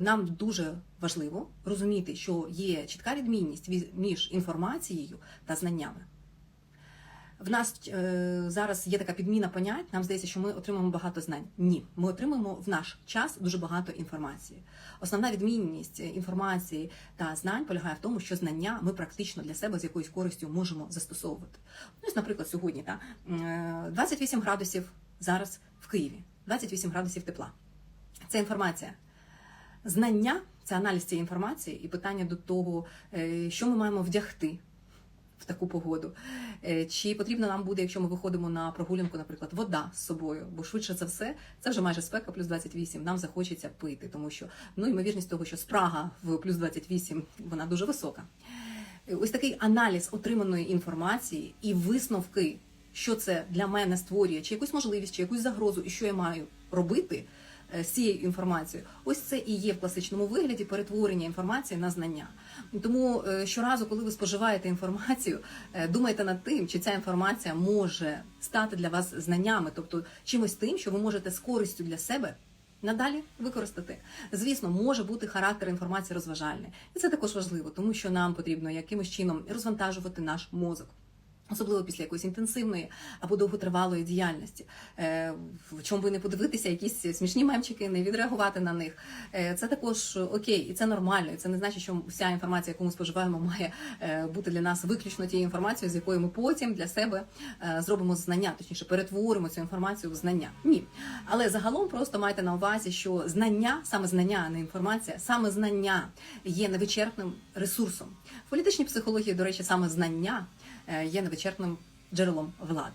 нам дуже важливо розуміти, що є чітка відмінність між інформацією та знаннями. В нас е, зараз є така підміна понять. Нам здається, що ми отримуємо багато знань. Ні, ми отримуємо в наш час дуже багато інформації. Основна відмінність е, інформації та знань полягає в тому, що знання ми практично для себе з якоюсь користю можемо застосовувати. Ну, ось, наприклад, сьогодні та, е, 28 градусів зараз в Києві, 28 градусів тепла. Це інформація. Знання це аналіз цієї інформації і питання до того, е, що ми маємо вдягти в таку погоду. Е, Чи потрібно нам буде, якщо ми виходимо на прогулянку, наприклад, вода з собою, бо швидше за все, це вже майже спека, плюс 28, нам захочеться пити, тому що ну ймовірність того, що спрага в плюс 28, вона дуже висока. Е, Ось такий аналіз отриманої інформації і висновки, що це для мене створює, чи якусь можливість, чи якусь загрозу, і що я маю робити з цією інформацією. Ось це і є в класичному вигляді перетворення інформації на знання. Тому е, щоразу, коли ви споживаєте інформацію, е, думайте над тим, чи ця інформація може стати для вас знаннями, тобто чимось тим, що ви можете з користю для себе. Надалі використати. Звісно, може бути характер інформації розважальний. І це також важливо, тому що нам потрібно якимось чином розвантажувати наш мозок. Особливо після якоїсь інтенсивної або довготривалої діяльності, Е, в чому би не подивитися, якісь смішні мемчики, не відреагувати на них. Е, Це також окей, і це нормально. І це не значить, що вся інформація, яку ми споживаємо, має е, бути для нас виключно тією інформацією, з якою ми потім для себе зробимо знання, точніше перетворимо цю інформацію в знання. Ні, але загалом просто майте на увазі, що знання, саме знання, а не інформація, саме знання є невичерпним ресурсом. В політичній психології, до речі, саме знання є невичерпним джерелом влади.